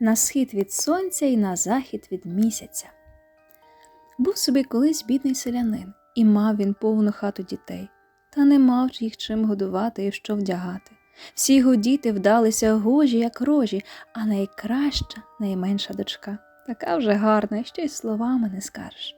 на схід від сонця і на захід від місяця. Був собі колись бідний селянин, і мав він повну хату дітей, та не мав їх чим годувати і що вдягати. Всі його діти вдалися гожі, як рожі, а найкраща, найменша дочка, така вже гарна, що й словами не скажеш.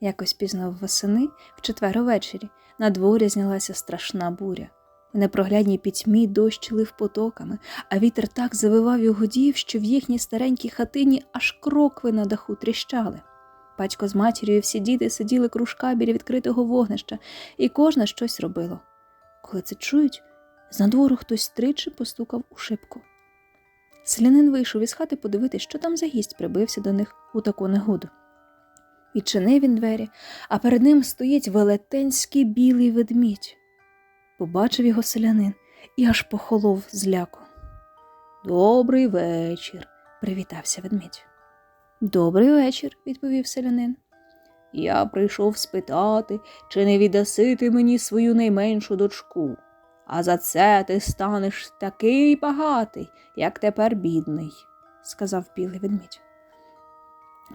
Якось пізно восени, в четвер увечері, на дворі знялася страшна буря. В непроглядній пітьмі дощ лив потоками, а вітер так завивав і гудів, що в їхній старенькій хатині аж крокви на даху тріщали. Батько з матір'ю і всі діти сиділи кружка біля відкритого вогнища, і кожна щось робило. Коли це чують, з надвору хтось тричі постукав у шибку. Селянин вийшов із хати подивитись, що там за гість прибився до них у таку негоду. Відчинив він двері, а перед ним стоїть велетенський білий ведмідь. Побачив його селянин і аж похолов з ляку. Добрий вечір, привітався ведмідь. Добрий вечір, відповів селянин. Я прийшов спитати, чи не віддаси ти мені свою найменшу дочку, а за це ти станеш такий багатий, як тепер бідний, сказав білий ведмідь.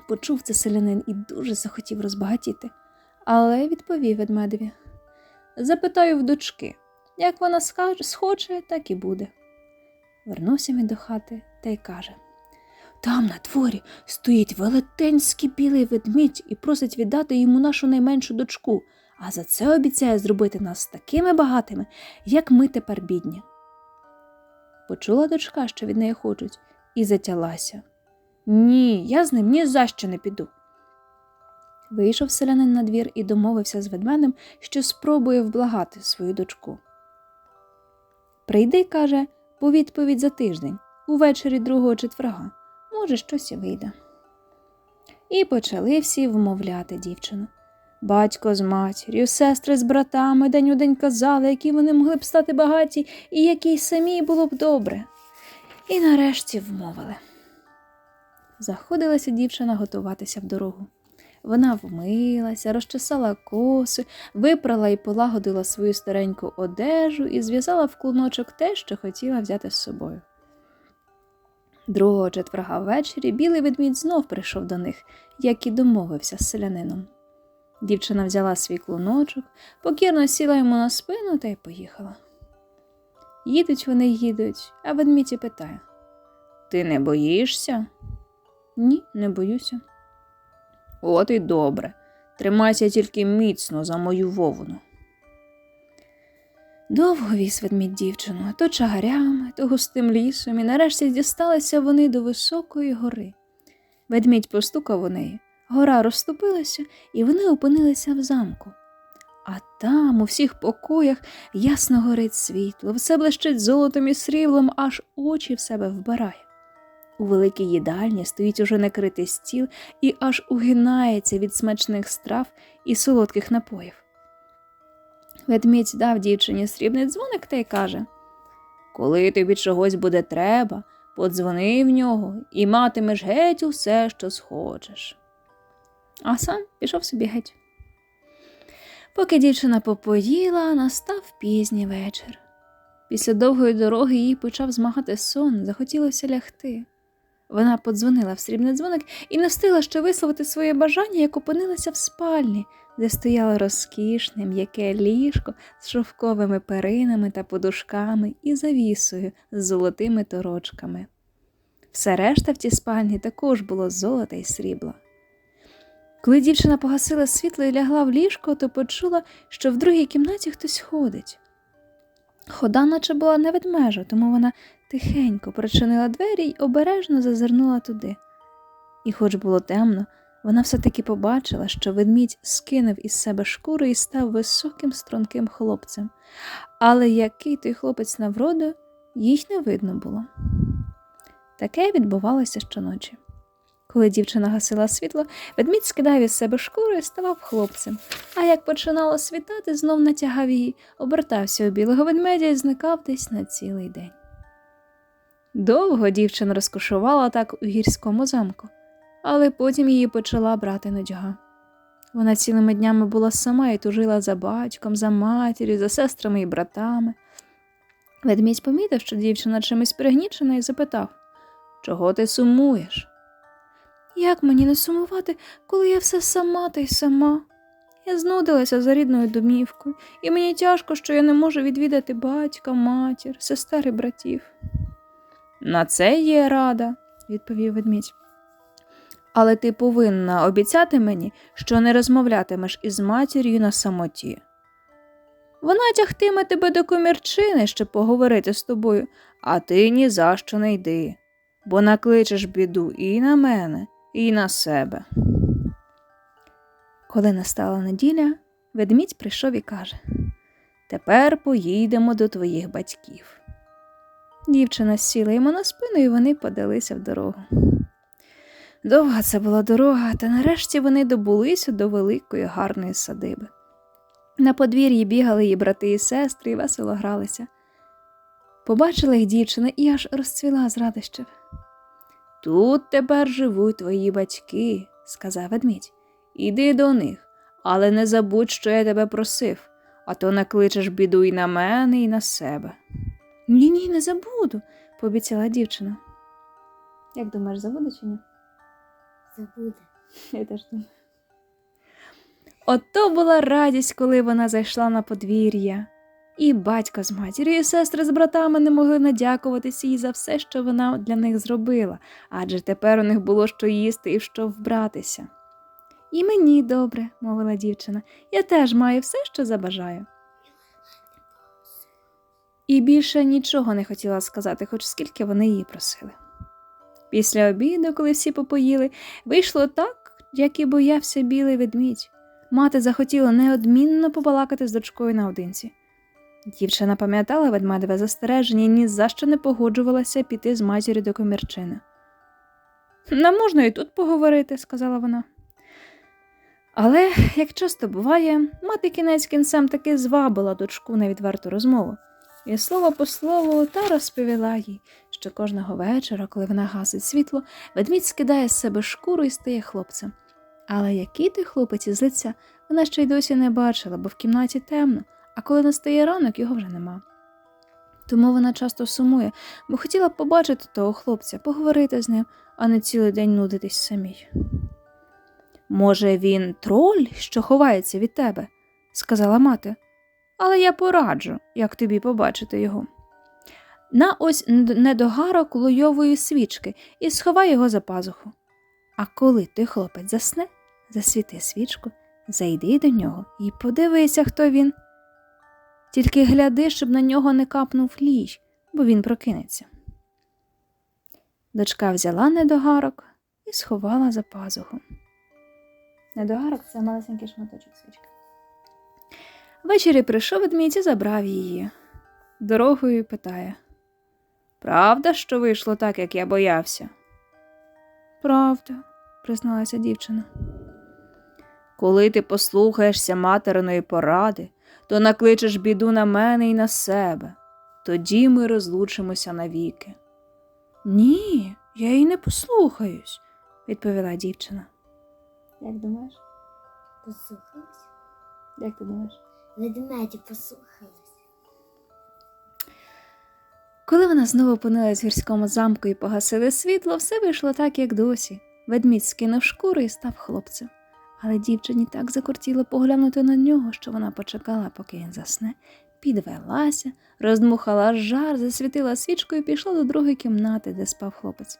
Почув це селянин і дуже захотів розбагатіти, але відповів ведмедеві. Запитаю в дочки, як вона схоче, так і буде. Вернувся він до хати та й каже Там на дворі стоїть велетенський білий ведмідь і просить віддати йому нашу найменшу дочку, а за це обіцяє зробити нас такими багатими, як ми тепер бідні. Почула дочка, що від неї хочуть, і затялася. Ні, я з ним ні за що не піду. Вийшов селянин на двір і домовився з ведмедем, що спробує вблагати свою дочку. Прийди, каже, по відповідь за тиждень, увечері другого четверга. Може, щось і вийде. І почали всі вмовляти дівчину. Батько з матір'ю, сестри з братами день у день казали, які вони могли б стати багаті і якій самій було б добре. І нарешті вмовили. Заходилася дівчина готуватися в дорогу. Вона вмилася, розчесала коси, випрала і полагодила свою стареньку одежу і зв'язала в клуночок те, що хотіла взяти з собою. Другого четверга ввечері білий ведмідь знов прийшов до них, як і домовився з селянином. Дівчина взяла свій клуночок, покірно сіла йому на спину та й поїхала. Їдуть вони їдуть, а ведмідь і питає Ти не боїшся? Ні, не боюся. От і добре. Тримайся тільки міцно за мою вовну. Довго віз ведмідь дівчину, то чагарями, то густим лісом, і нарешті дісталися вони до високої гори. Ведмідь постукав у неї, гора розступилася, і вони опинилися в замку. А там, у всіх покоях, ясно горить світло, все блищить золотом і сріблом, аж очі в себе вбирає. У великій їдальні стоїть уже накритий стіл і аж угинається від смачних страв і солодких напоїв. Ведмідь дав дівчині срібний дзвоник та й каже Коли тобі чогось буде треба, подзвони в нього і матимеш геть усе, що схочеш. А сам пішов собі геть. Поки дівчина попоїла, настав пізній вечір. Після довгої дороги їй почав змагати сон, захотілося лягти. Вона подзвонила в срібний дзвоник і не встигла ще висловити своє бажання, як опинилася в спальні, де стояло розкішне м'яке ліжко з шовковими перинами та подушками і завісою з золотими торочками. Все решта в тій спальні також було золота й срібла. Коли дівчина погасила світло і лягла в ліжко, то почула, що в другій кімнаті хтось ходить. Хода, наче була не ведмежа, тому вона тихенько причинила двері й обережно зазирнула туди. І, хоч було темно, вона все-таки побачила, що ведмідь скинув із себе шкуру і став високим струнким хлопцем, але який той хлопець на вроду, їй не видно було. Таке відбувалося щоночі. Коли дівчина гасила світло, ведмідь скидав із себе шкуру і ставав хлопцем, а як починало світати, знов натягав її, обертався у білого ведмедя і зникав десь на цілий день. Довго дівчина розкошувала так у гірському замку, але потім її почала брати нудьга. Вона цілими днями була сама і тужила за батьком, за матір'ю, за сестрами і братами. Ведмідь помітив, що дівчина чимось пригнічена, і запитав Чого ти сумуєш? Як мені не сумувати, коли я все сама та й сама? Я знудилася за рідною домівкою, і мені тяжко, що я не можу відвідати батька, матір, сестер і братів. На це є рада, відповів ведмідь. Але ти повинна обіцяти мені, що не розмовлятимеш із матір'ю на самоті. Вона тягтиме тебе до комірчини, щоб поговорити з тобою, а ти ні за що не йди, бо накличеш біду і на мене, і на себе. Коли настала неділя, ведмідь прийшов і каже Тепер поїдемо до твоїх батьків. Дівчина сіла йому на спину, і вони подалися в дорогу. Довга це була дорога, та нарешті вони добулися до великої гарної садиби. На подвір'ї бігали її брати і сестри і весело гралися. Побачила їх дівчина і аж розцвіла з радощів. Тут тепер живуть твої батьки, сказав ведмідь. Іди до них, але не забудь, що я тебе просив, а то накличеш біду і на мене, і на себе. Ні, ні, не забуду, пообіцяла дівчина. Як думаєш, забуде чи ні? Забуде. Я теж думаю. Ото була радість, коли вона зайшла на подвір'я. І батько з матір'ю, і сестри з братами не могли надякуватися їй за все, що вона для них зробила, адже тепер у них було що їсти і що вбратися. І мені добре, мовила дівчина, я теж маю все, що забажаю. І більше нічого не хотіла сказати, хоч скільки вони її просили. Після обіду, коли всі попоїли, вийшло так, як і боявся білий ведмідь. Мати захотіла неодмінно побалакати з дочкою наодинці. Дівчина пам'ятала ведмедеве застереження і ні за що не погоджувалася піти з матір'ю до комірчини. Нам можна і тут поговорити, сказала вона. Але, як часто буває, мати кінець кінцем таки звабила дочку на відверту розмову, і слово по слову та розповіла їй, що кожного вечора, коли вона гасить світло, ведмідь скидає з себе шкуру і стає хлопцем. Але який ти хлопець із лиця, вона ще й досі не бачила, бо в кімнаті темно, а коли настає ранок, його вже нема. Тому вона часто сумує, бо хотіла б побачити того хлопця, поговорити з ним, а не цілий день нудитись самій. Може, він троль, що ховається від тебе, сказала мати, але я пораджу, як тобі побачити його. На ось недогарок лойової свічки і сховай його за пазуху. А коли ти хлопець засне, засвіти свічку, зайди до нього і подивися, хто він. Тільки гляди, щоб на нього не капнув ліч, бо він прокинеться. Дочка взяла недогарок і сховала за пазуху. Недогарок це малесенький шматочок свічки. Ввечері прийшов ведмідь і забрав її. Дорогою питає Правда, що вийшло так, як я боявся? Правда, призналася дівчина. Коли ти послухаєшся материної поради, то накличеш біду на мене і на себе. Тоді ми розлучимося навіки. Ні, я й не послухаюсь, відповіла дівчина. Як думаєш? Послухалась? Як ти думаєш? Ведмеді послухалась. Коли вона знову опинилась в гірському замку і погасили світло, все вийшло так, як досі. Ведмідь скинув шкуру і став хлопцем. Але дівчині так закортіло поглянути на нього, що вона почекала, поки він засне, підвелася, роздмухала жар, засвітила свічкою і пішла до другої кімнати, де спав хлопець.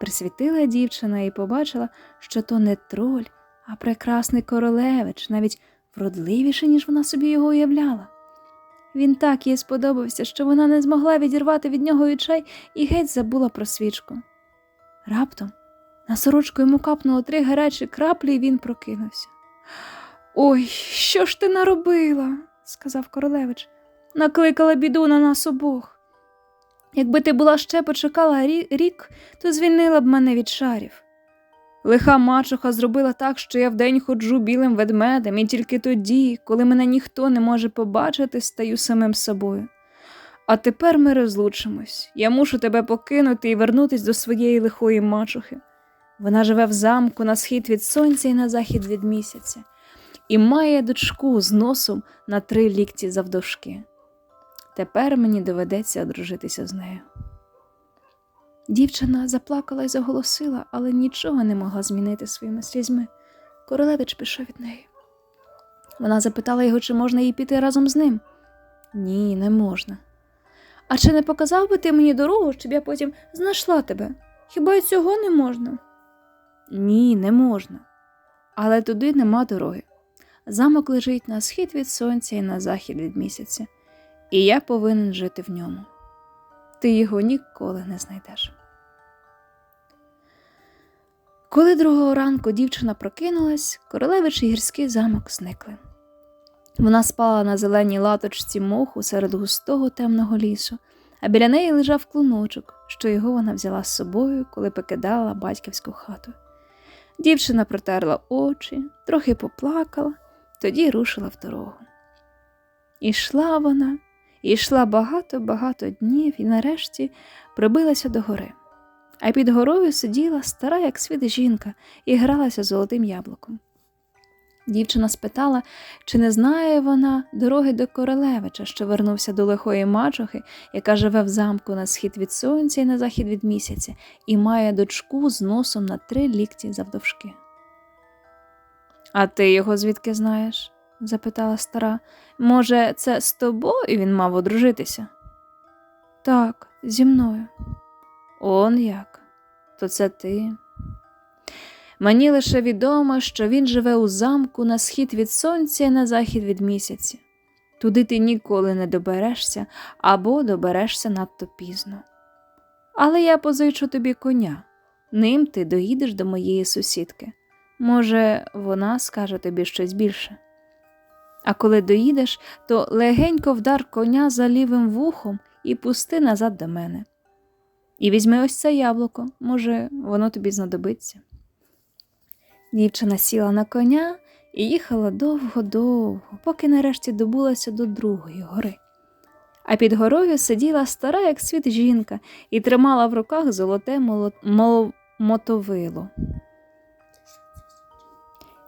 Присвітила дівчина і побачила, що то не троль, а прекрасний королевич, навіть вродливіший, ніж вона собі його уявляла. Він так їй сподобався, що вона не змогла відірвати від нього очей і геть забула про свічку. Раптом на сорочку йому капнуло три гарячі краплі, і він прокинувся. Ой, що ж ти наробила? сказав королевич. Накликала біду на нас обох. Якби ти була ще почекала рік, то звільнила б мене від шарів. Лиха мачуха зробила так, що я вдень ходжу білим ведмедем, і тільки тоді, коли мене ніхто не може побачити, стаю самим собою. А тепер ми розлучимось. Я мушу тебе покинути і вернутись до своєї лихої мачухи. Вона живе в замку на схід від сонця і на захід від місяця, і має дочку з носом на три лікті завдовжки. Тепер мені доведеться одружитися з нею. Дівчина заплакала і заголосила, але нічого не могла змінити своїми слізьми. Королевич пішов від неї. Вона запитала його, чи можна їй піти разом з ним. Ні, не можна. А чи не показав би ти мені дорогу, щоб я потім знайшла тебе? Хіба й цього не можна? Ні, не можна. Але туди нема дороги. Замок лежить на схід від сонця і на захід від місяця, і я повинен жити в ньому. Ти його ніколи не знайдеш. Коли другого ранку дівчина прокинулась, королевич і гірський замок зникли. Вона спала на зеленій латочці моху серед густого темного лісу, а біля неї лежав клуночок, що його вона взяла з собою, коли покидала батьківську хату. Дівчина протерла очі, трохи поплакала, тоді рушила в дорогу. Ішла вона, і йшла багато-багато днів і нарешті прибилася до гори. А під горою сиділа стара, як світ жінка, і гралася золотим яблуком. Дівчина спитала, чи не знає вона дороги до королевича, що вернувся до лихої мачухи, яка живе в замку на схід від сонця і на захід від місяця, і має дочку з носом на три лікті завдовжки. А ти його звідки знаєш? Запитала стара. Може, це з тобою він мав одружитися? Так, зі мною. Он як? То це ти. Мені лише відомо, що він живе у замку на схід від сонця і на захід від місяця. Туди ти ніколи не доберешся або доберешся надто пізно. Але я позичу тобі коня. Ним ти доїдеш до моєї сусідки. Може, вона скаже тобі щось більше. А коли доїдеш, то легенько вдар коня за лівим вухом і пусти назад до мене. І візьми ось це яблуко, може, воно тобі знадобиться. Дівчина сіла на коня і їхала довго-довго, поки нарешті добулася до другої гори. А під горою сиділа стара, як світ жінка, і тримала в руках золоте моло... мол... мотовило.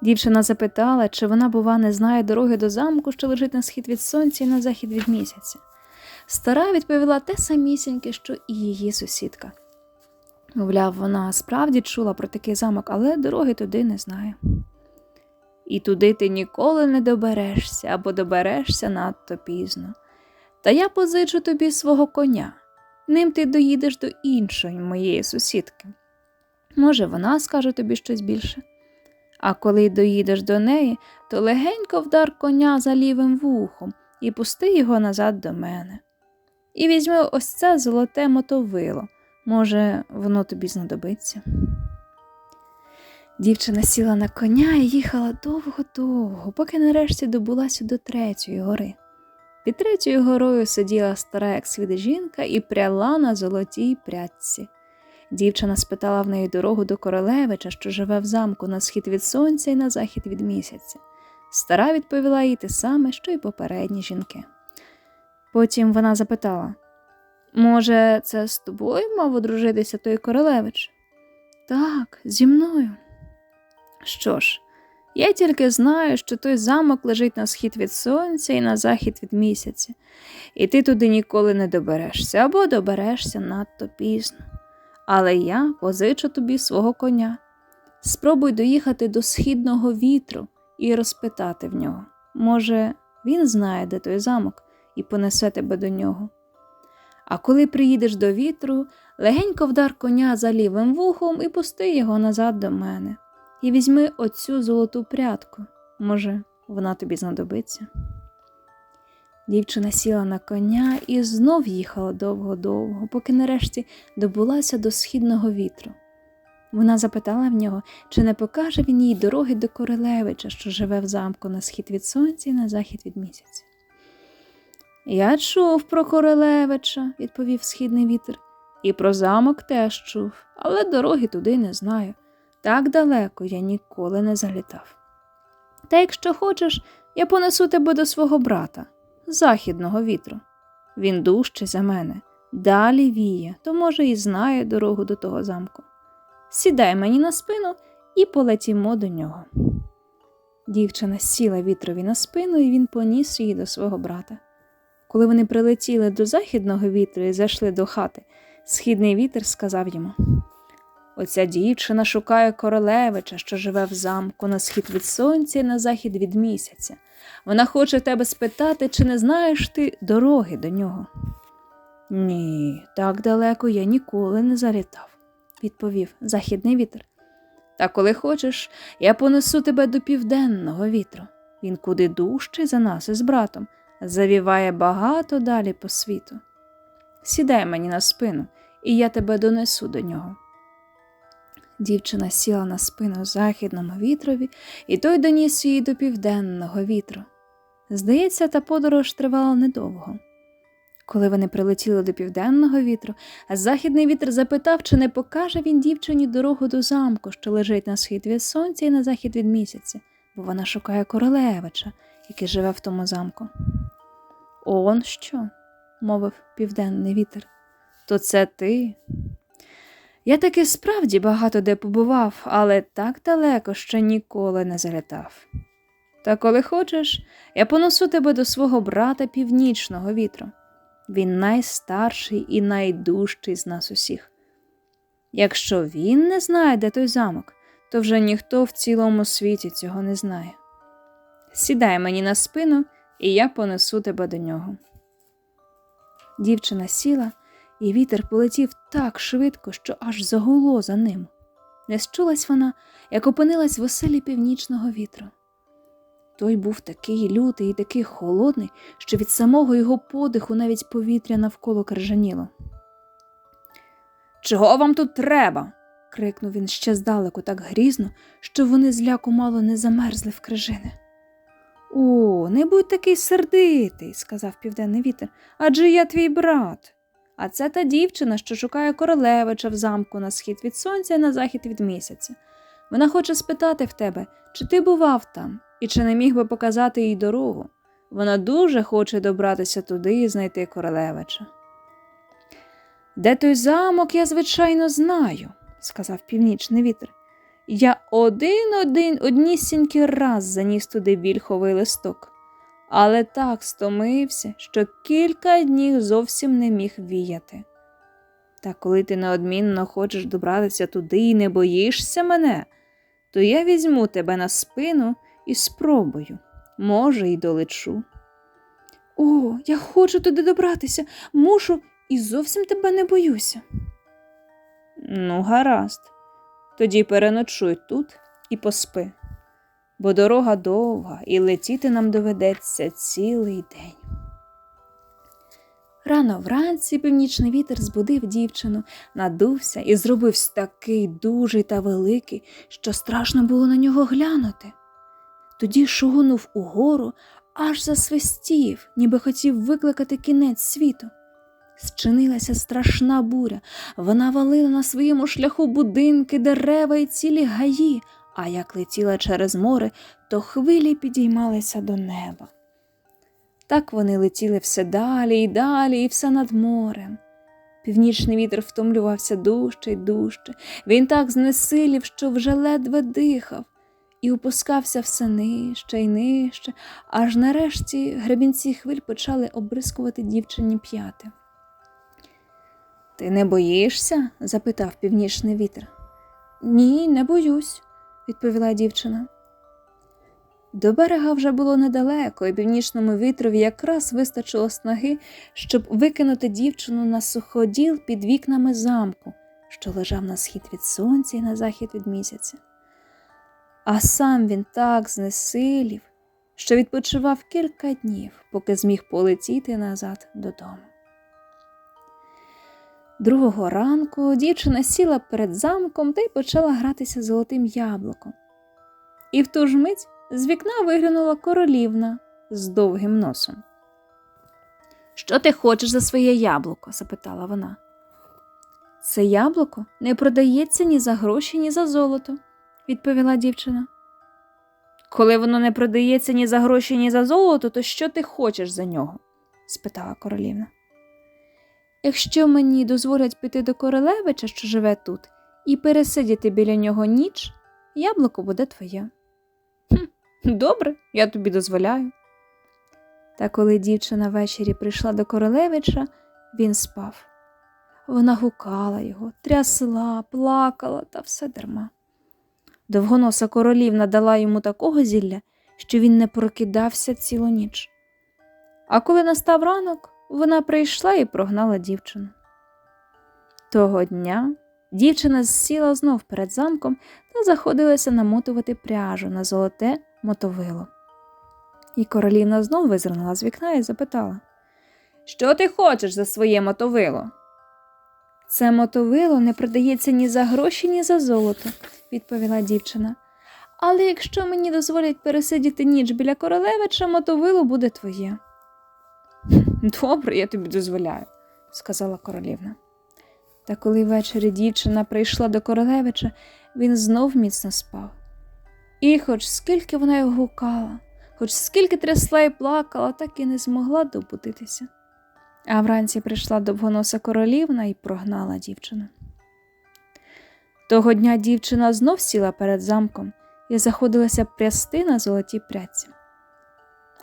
Дівчина запитала, чи вона, бува, не знає дороги до замку, що лежить на схід від сонця і на захід від місяця. Стара відповіла те самісіньке, що і її сусідка. Мовляв, вона справді чула про такий замок, але дороги туди не знає. І туди ти ніколи не доберешся або доберешся надто пізно. Та я позичу тобі свого коня. Ним ти доїдеш до іншої моєї сусідки. Може, вона скаже тобі щось більше. А коли доїдеш до неї, то легенько вдар коня за лівим вухом і пусти його назад до мене. І візьми ось це золоте мотовило. Може, воно тобі знадобиться. Дівчина сіла на коня і їхала довго-довго, поки нарешті добулася до третьої гори. Під третьою горою сиділа стара, як світ жінка, і пряла на золотій прядці. Дівчина спитала в неї дорогу до королевича, що живе в замку на схід від сонця і на захід від місяця. Стара відповіла їй те саме, що й попередні жінки. Потім вона запитала Може, це з тобою мав одружитися той королевич? Так, зі мною. Що ж, я тільки знаю, що той замок лежить на схід від сонця і на захід від місяця, і ти туди ніколи не доберешся або доберешся надто пізно. Але я позичу тобі свого коня. Спробуй доїхати до східного вітру і розпитати в нього. Може, він знає, де той замок, і понесе тебе до нього. А коли приїдеш до вітру, легенько вдар коня за лівим вухом і пусти його назад до мене. І візьми оцю золоту прядку. Може, вона тобі знадобиться. Дівчина сіла на коня і знов їхала довго-довго, поки нарешті добулася до східного вітру. Вона запитала в нього, чи не покаже він їй дороги до королевича, що живе в замку на схід від сонця і на захід від місяця. Я чув про королевича, відповів східний вітер, і про замок теж чув, але дороги туди не знаю. Так далеко я ніколи не залітав. Та якщо хочеш, я понесу тебе до свого брата, західного вітру. Він дужчий за мене, далі віє, то, може, і знає дорогу до того замку. Сідай мені на спину і полетімо до нього. Дівчина сіла вітрові на спину, і він поніс її до свого брата. Коли вони прилетіли до західного вітру і зайшли до хати, Східний вітер сказав йому Оця дівчина шукає королевича, що живе в замку на схід від сонця і на захід від місяця. Вона хоче тебе спитати, чи не знаєш ти дороги до нього. Ні, так далеко я ніколи не залітав, відповів західний вітер. Та коли хочеш, я понесу тебе до південного вітру. Він куди дужчий за нас із братом, завіває багато далі по світу. Сідай мені на спину, і я тебе донесу до нього. Дівчина сіла на спину західному вітрові, і той доніс її до південного вітру. Здається, та подорож тривала недовго. Коли вони прилетіли до південного вітру, західний вітер запитав, чи не покаже він дівчині дорогу до замку, що лежить на схід від сонця і на захід від місяця, бо вона шукає королевича, який живе в тому замку. Он що? мовив південний вітер. То це ти. Я таки справді багато де побував, але так далеко ще ніколи не залітав. Та коли хочеш, я понесу тебе до свого брата північного вітру. Він найстарший і найдужчий з нас усіх. Якщо він не знає, де той замок, то вже ніхто в цілому світі цього не знає. Сідай мені на спину, і я понесу тебе до нього. Дівчина сіла, і вітер полетів так швидко, що аж загуло за ним. Не счулась вона, як опинилась в оселі північного вітру. Той був такий лютий і такий холодний, що від самого його подиху навіть повітря навколо крижаніло. Чого вам тут треба? крикнув він ще здалеку так грізно, що вони зляку мало не замерзли в крижини. О, не будь такий сердитий, сказав південний вітер, адже я твій брат. А це та дівчина, що шукає королевича в замку на схід від сонця і на захід від місяця. Вона хоче спитати в тебе, чи ти бував там, і чи не міг би показати їй дорогу. Вона дуже хоче добратися туди і знайти королевича. Де той замок, я, звичайно, знаю, сказав північний вітер. Я один один однісінький раз заніс туди вільховий листок, але так стомився, що кілька днів зовсім не міг віяти. Та коли ти неодмінно хочеш добратися туди і не боїшся мене, то я візьму тебе на спину і спробую, може, й долечу. О, я хочу туди добратися, мушу і зовсім тебе не боюся. Ну, гаразд. Тоді переночуй тут і поспи, бо дорога довга, і летіти нам доведеться цілий день. Рано вранці північний вітер збудив дівчину, надувся і зробився такий дужий та великий, що страшно було на нього глянути. Тоді шугонув угору, аж засвистів, ніби хотів викликати кінець світу. Зчинилася страшна буря, вона валила на своєму шляху будинки, дерева і цілі гаї, а як летіла через море, то хвилі підіймалися до неба. Так вони летіли все далі і далі, і все над морем. Північний вітер втомлювався дужче й дужче. Він так знесилів, що вже ледве дихав, і опускався все нижче й нижче, аж нарешті гребінці хвиль почали обрискувати дівчині п'яти. Ти не боїшся? запитав північний вітер. Ні, не боюсь, відповіла дівчина. До берега вже було недалеко, і північному вітрові якраз вистачило снаги, щоб викинути дівчину на суходіл під вікнами замку, що лежав на схід від сонця і на захід від місяця. А сам він так знесилів, що відпочивав кілька днів, поки зміг полетіти назад додому. Другого ранку дівчина сіла перед замком та й почала гратися золотим яблуком. І в ту ж мить з вікна виглянула королівна з довгим носом. Що ти хочеш за своє яблуко? запитала вона. Це яблуко не продається ні за гроші, ні за золото, відповіла дівчина. Коли воно не продається ні за гроші, ні за золото, то що ти хочеш за нього? спитала королівна. Якщо мені дозволять піти до королевича, що живе тут, і пересидіти біля нього ніч, яблуко буде твоє. Хм, добре, я тобі дозволяю. Та коли дівчина ввечері прийшла до королевича, він спав. Вона гукала його, трясла, плакала та все дарма. Довгоноса королівна дала йому такого зілля, що він не прокидався цілу ніч. А коли настав ранок, вона прийшла і прогнала дівчину. Того дня дівчина сіла знов перед замком та заходилася намотувати пряжу на золоте мотовило. І королівна знов визирнула з вікна і запитала Що ти хочеш за своє мотовило? Це мотовило не продається ні за гроші, ні за золото, відповіла дівчина. Але якщо мені дозволять пересидіти ніч біля королевича, мотовило буде твоє. Добре, я тобі дозволяю, сказала королівна. Та коли ввечері дівчина прийшла до королевича, він знов міцно спав. І хоч скільки вона його гукала, хоч скільки трясла і плакала, так і не змогла добудитися. А вранці прийшла довгоноса королівна і прогнала дівчину. Того дня дівчина знов сіла перед замком і заходилася прясти на золотій прядці.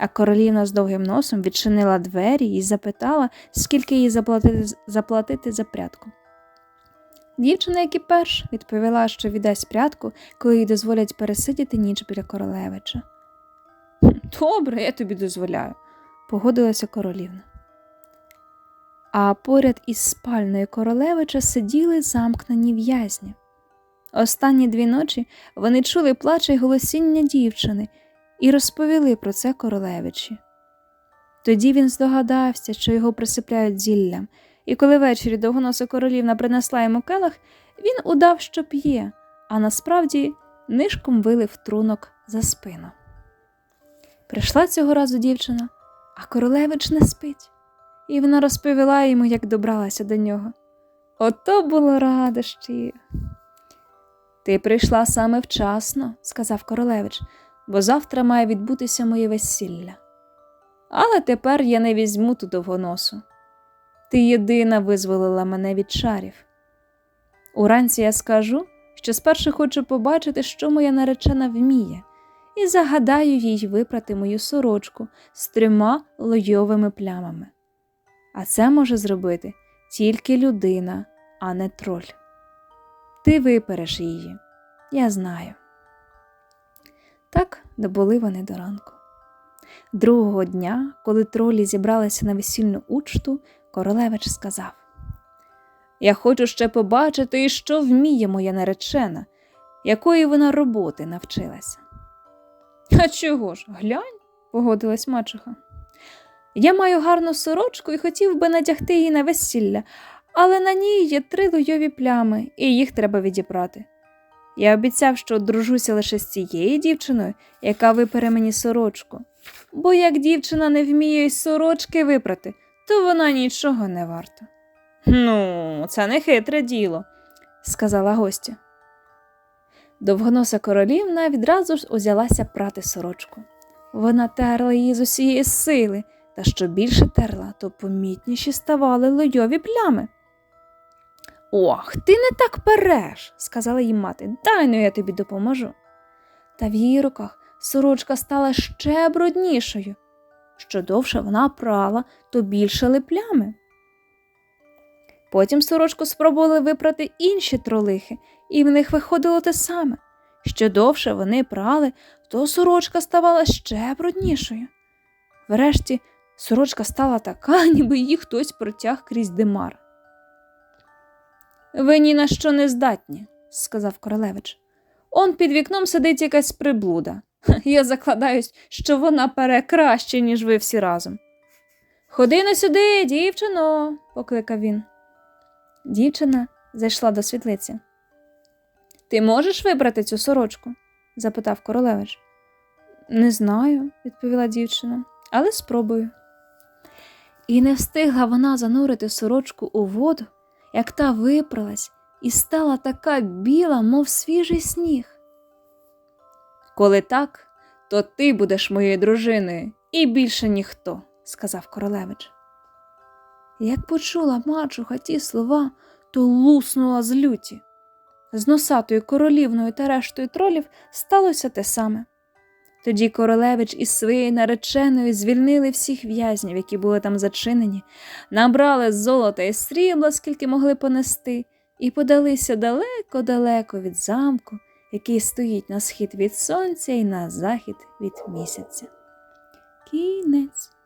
А королівна з довгим носом відчинила двері і запитала, скільки їй заплатити, заплатити за прядку. Дівчина, як і перш, відповіла, що віддасть прядку, коли їй дозволять пересидіти ніч біля королевича. Добре, я тобі дозволяю, погодилася королівна. А поряд із спальною королевича сиділи замкнені в'язні. Останні дві ночі вони чули плач і голосіння дівчини і розповіли про це королевичі. Тоді він здогадався, що його присипляють зіллям, і коли ввечері довгоноса королівна принесла йому келих, він удав, що п'є, а насправді нишком вилив трунок за спину. Прийшла цього разу дівчина, а королевич не спить, і вона розповіла йому, як добралася до нього. Ото було радощі. Ти прийшла саме вчасно, сказав королевич, бо завтра має відбутися моє весілля. Але тепер я не візьму ту довгоносу. Ти єдина визволила мене від чарів. Уранці я скажу, що спершу хочу побачити, що моя наречена вміє, і загадаю їй випрати мою сорочку з трьома лойовими плямами. А це може зробити тільки людина, а не троль. Ти випереш її, я знаю. Так добули вони до ранку. Другого дня, коли тролі зібралися на весільну учту, королевич сказав Я хочу ще побачити, що вміє моя наречена, якої вона роботи навчилася. А чого ж, глянь, погодилась мачуха. Я маю гарну сорочку і хотів би надягти її на весілля, але на ній є три лойові плями, і їх треба відібрати. Я обіцяв, що одружуся лише з цією дівчиною, яка випере мені сорочку. Бо як дівчина не вміє й сорочки випрати, то вона нічого не варта. Ну, це не хитре діло, сказала гостя. Довгоноса королівна відразу ж узялася прати сорочку. Вона терла її з усієї сили, та що більше терла, то помітніші ставали лойові плями. Ох, ти не так переш, сказала їй мати, дай ну я тобі допоможу. Та в її руках сорочка стала ще бруднішою. Що довше вона прала, то більшали плями. Потім сорочку спробували випрати інші тролихи, і в них виходило те саме. Що довше вони прали, то сорочка ставала ще бруднішою. Врешті сорочка стала така, ніби її хтось протяг крізь димар. Ви ні на що не здатні, сказав королевич. Он під вікном сидить якась приблуда. Я закладаюсь, що вона пере краще, ніж ви всі разом. Ходи на сюди, дівчино, покликав він. Дівчина зайшла до світлиці. Ти можеш вибрати цю сорочку? запитав королевич. Не знаю, відповіла дівчина, але спробую. І не встигла вона занурити сорочку у воду, як та випралась і стала така біла, мов свіжий сніг. Коли так, то ти будеш моєю дружиною і більше ніхто, сказав королевич. Як почула мачуха ті слова, то луснула з люті. З носатою королівною та рештою тролів сталося те саме. Тоді королевич із своєю нареченою звільнили всіх в'язнів, які були там зачинені, набрали золота і срібла, скільки могли понести, і подалися далеко-далеко від замку, який стоїть на схід від сонця і на захід від місяця. Кінець.